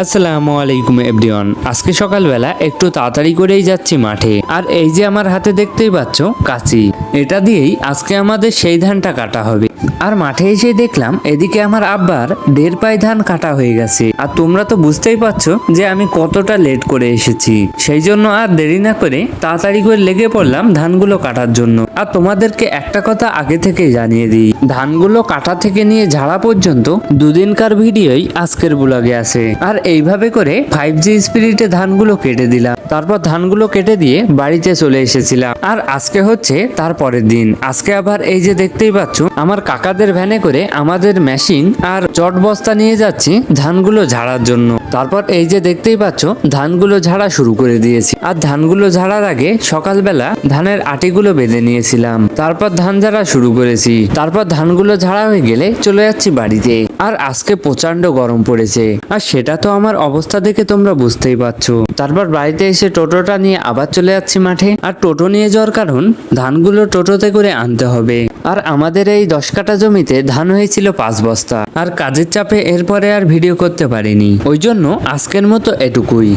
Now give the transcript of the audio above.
আসসালামু আলাইকুম এভরিওয়ান। আজকে সকালবেলা একটু তাড়াতাড়ি করেই যাচ্ছি মাঠে। আর এই যে আমার হাতে দেখতেই পাচ্ছ, কাঁচি। এটা দিয়েই আজকে আমাদের সেই ধানটা কাটা হবে। আর মাঠে এসে দেখলাম এদিকে আমার আব্বার দেড় পাই ধান কাটা হয়ে গেছে। আর তোমরা তো বুঝতেই পারছ যে আমি কতটা লেট করে এসেছি। সেই জন্য আর দেরি না করে তাড়াতাড়ি করে লেগে পড়লাম ধানগুলো কাটার জন্য। আর তোমাদেরকে একটা কথা আগে থেকে জানিয়ে দিই। ধানগুলো কাটা থেকে নিয়ে ঝাড়া পর্যন্ত দুদিনকার ভিডিওই আজকের ব্লগে আছে। আর এইভাবে করে ফাইভ জি স্পিরিটে ধানগুলো কেটে দিলাম। তারপর ধানগুলো কেটে দিয়ে বাড়িতে চলে এসেছিলাম। আর আজকে হচ্ছে তার পরের দিন। আজকে আবার এই যে দেখতেই পাচ্ছ, আমার কাকাদের ভ্যানে করে আমাদের মেশিন আর চট বস্তা নিয়ে যাচ্ছি ধানগুলো ঝাড়ার জন্য। তারপর এই যে দেখতেই পাচ্ছ, ধানগুলো ঝাড়া শুরু করে দিয়েছি। আর ধানগুলো ঝাড়ার আগে সকালবেলা ধানের আটিগুলো বেঁধে নিয়েছিলাম। তারপর ধান ঝাড়া শুরু করেছি। তারপর ধানগুলো ঝাড়া হয়ে গেলে চলে যাচ্ছি বাড়িতে। আর আজকে প্রচণ্ড গরম পড়েছে। আর সেটা তো আমার অবস্থা দেখে তোমরা বুঝতেই পারছ। তারপর বাড়িতে এসে টোটোটা নিয়ে আবার চলে যাচ্ছি মাঠে। আর টোটো নিয়ে যাওয়ার কারণ, ধানগুলো টোটোতে করে আনতে হবে। আর আমাদের এই দশ কাটা জমিতে ধান হয়েছিল পাঁচ বস্তা। আর কাজের চাপে এরপরে আর ভিডিও করতে পারিনি। ওই জন্য আজকের মতো এটুকুই।